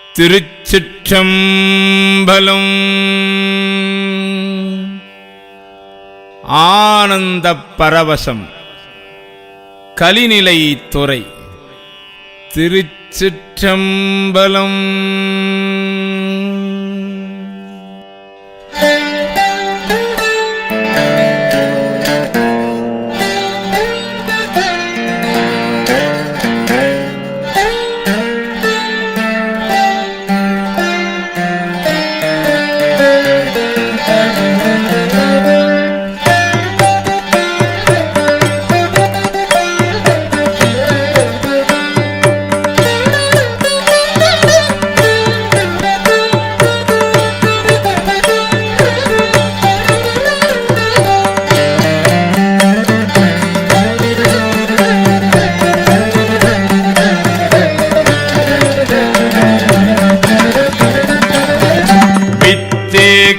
திருச்சிற்றம்பலம். ஆனந்த பரவசம் கலிநிலை துறை திருச்சிற்றம்பலம்.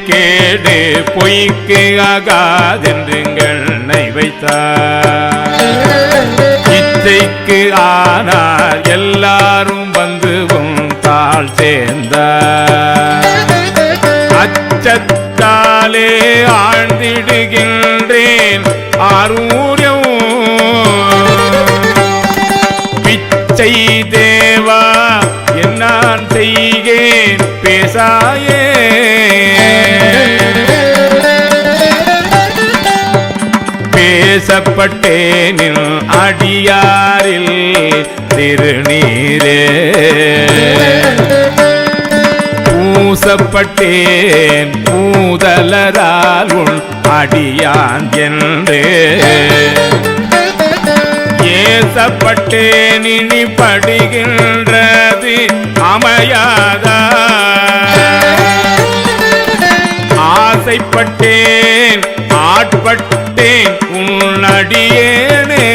கேடு பொய்க்கு ஆகாதென்றுங்கள் நை வைத்தார். இச்சைக்கு ஆனார் எல்லாரும் வந்துவும் தாழ் சேர்ந்தார். அச்சத்தாலே ஆழ்ந்திடுகின்றேன் ஆரூரியம். பிச்சை தேவா என்னான் செய்கேன் பேசாயே. பேசப்பட்டேனில் அடியாரில் திருநீரே. பூசப்பட்டேன் பூதலரால் உன் அடியான் என்று. ஏசப்பட்டேன் இனி படுகின்றது அமையாதா. ஆசைப்பட்டேன் பட்டேன் உன்னடியேனே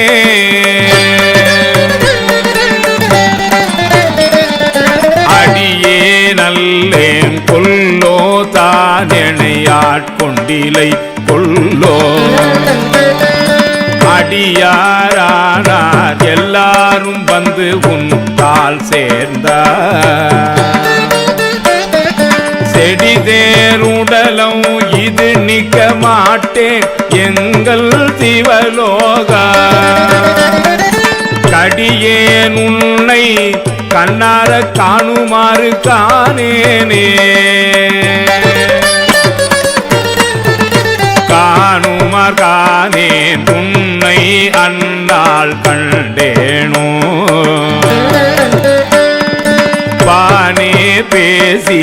அடியே நல்லேன் கொல்லோ தானெனை கொல்லோ. அடியாரானார் எல்லாரும் வந்து உன் தாள் சேர்ந்தார் செடிதேருடலம் இது நிக்க மாட்டேன் எங்கள் சிவலோகா. கடியேன் உன்னை கண்ணார காணுமாறு காணேனே. காணுமார் காணேன் உன்னை அன்னால் கண்டேனோ. பேசி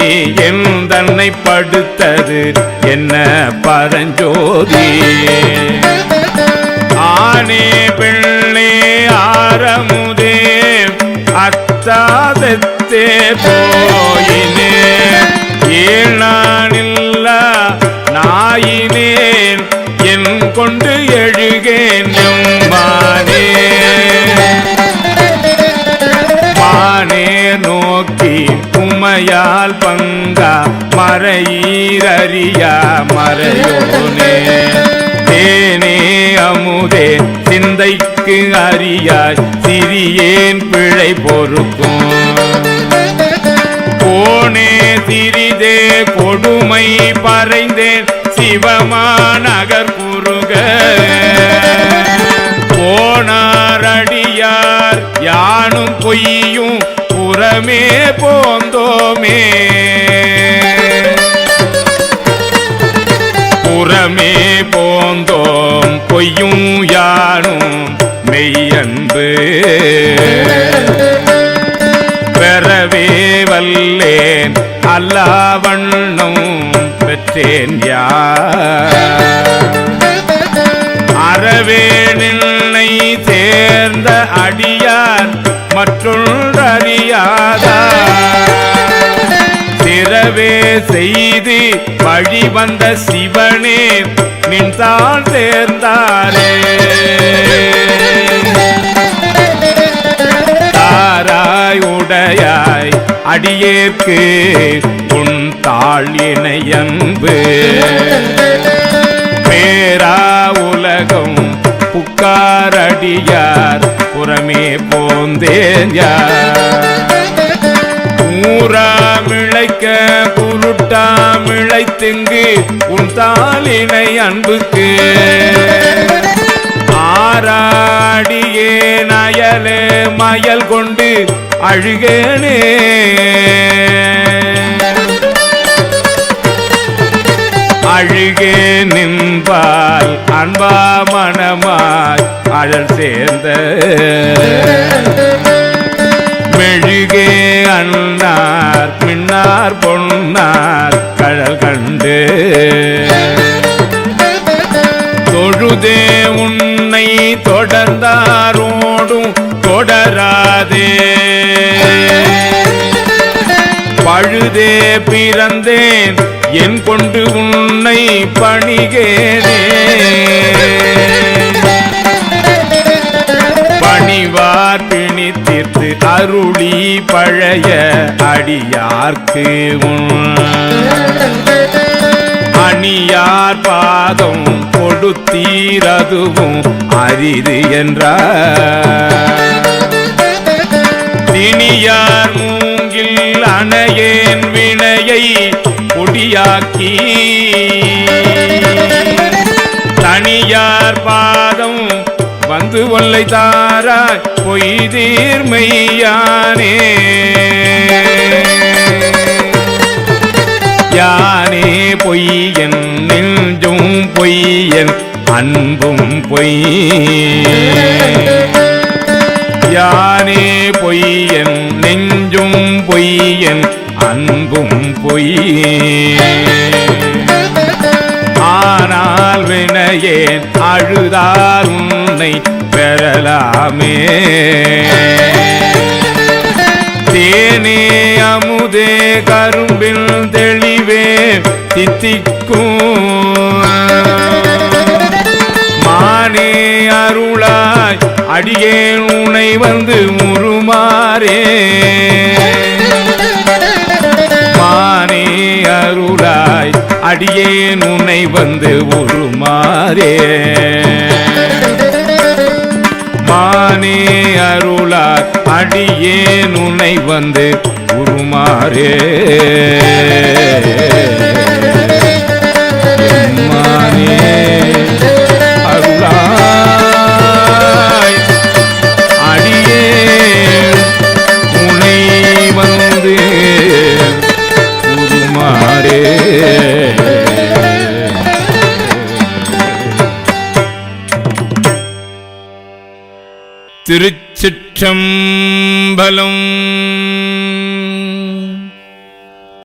என் தன்னை படுத்தது என்ன பரஞ்சோதி ஆனே பெண்ணே ஆரமுதே அத்தாதத்தே போயின் உமையால் பங்கா மறையீரறியா மறையோனே. தேனே அமுதே சிந்தைக்கு அறியாய் சிறியேன் பிழை பொறுக்கும். போனே சிறிதே கொடுமை பறைந்தேன் சிவமாநகர் குறுக. போனாரடியார் யானும் பொய்யும் புறமே போந்தோமே. புறமே போந்தோம் பொய்யும் யானும் மெய்யன்பு. பெறவே வல்லேன் அல்லாவண்ணம் பெற்றேன் யார்? அறவே நின்னை சேர்ந்த அடியார் மற்றொன்றறியாதா திறவே செய்து வழி வந்த சிவனே நின்றால் சேர்ந்தாரே தாராய் உடையாய் அடியேற்கு உன் தாழ் இணையன்பு. பேரா உலகம் புக்காரடியார் புறமே போந்தேன் யார்? ஊராமிழைக்க குருட்டாமிழைத்துங்கு? உன் தாளினை அன்புக்கு ஆராடியே நயலே மயல் கொண்டு அழுகேனே. அழுகே நின்பால் அன்பா மனமா அழல் சேர்ந்த மெழுகே அண்ணார் மின்னார் பொன்னார் கழல் கண்டு. தொழுதே உன்னை தொடர்ந்தாரோடும் தொடராதே. பழுதே பிறந்தேன் என் கொண்டு உன்னை பணிகேனே. பணிவார் பிணி தீர்த்து அருளி பழைய அடியார்க்கு உன். அணியார் பாதம் கொடுத்தீரதுவும் அரிது என்றார். திணியார் மூங்கில் அணையேன் வினையை பொடியாக்கி தனியார் பாதம் வந்து ஒல்லை தாராய் பொய்தீர்மையானே யானே பொய்யன் நெஞ்சும் பொய்யன் அன்பும் பொய். யானே பொய்யன் நெஞ்சும் பொய்யன் அன்பும் பொய். வினையேன் உன்னை பெறலாமே. தேனே அமுதே கரும்பில் தெளிவே தித்திக்கும். மானே அருளாய் அடியேன் உனை வந்து முருமாறே அருளாய் அடியேன் உன்னை வந்து உருமாறே. மானே அருளார் அடியேன் உன்னை வந்து உருமாறே. திருச்சிற்றம்பலம்.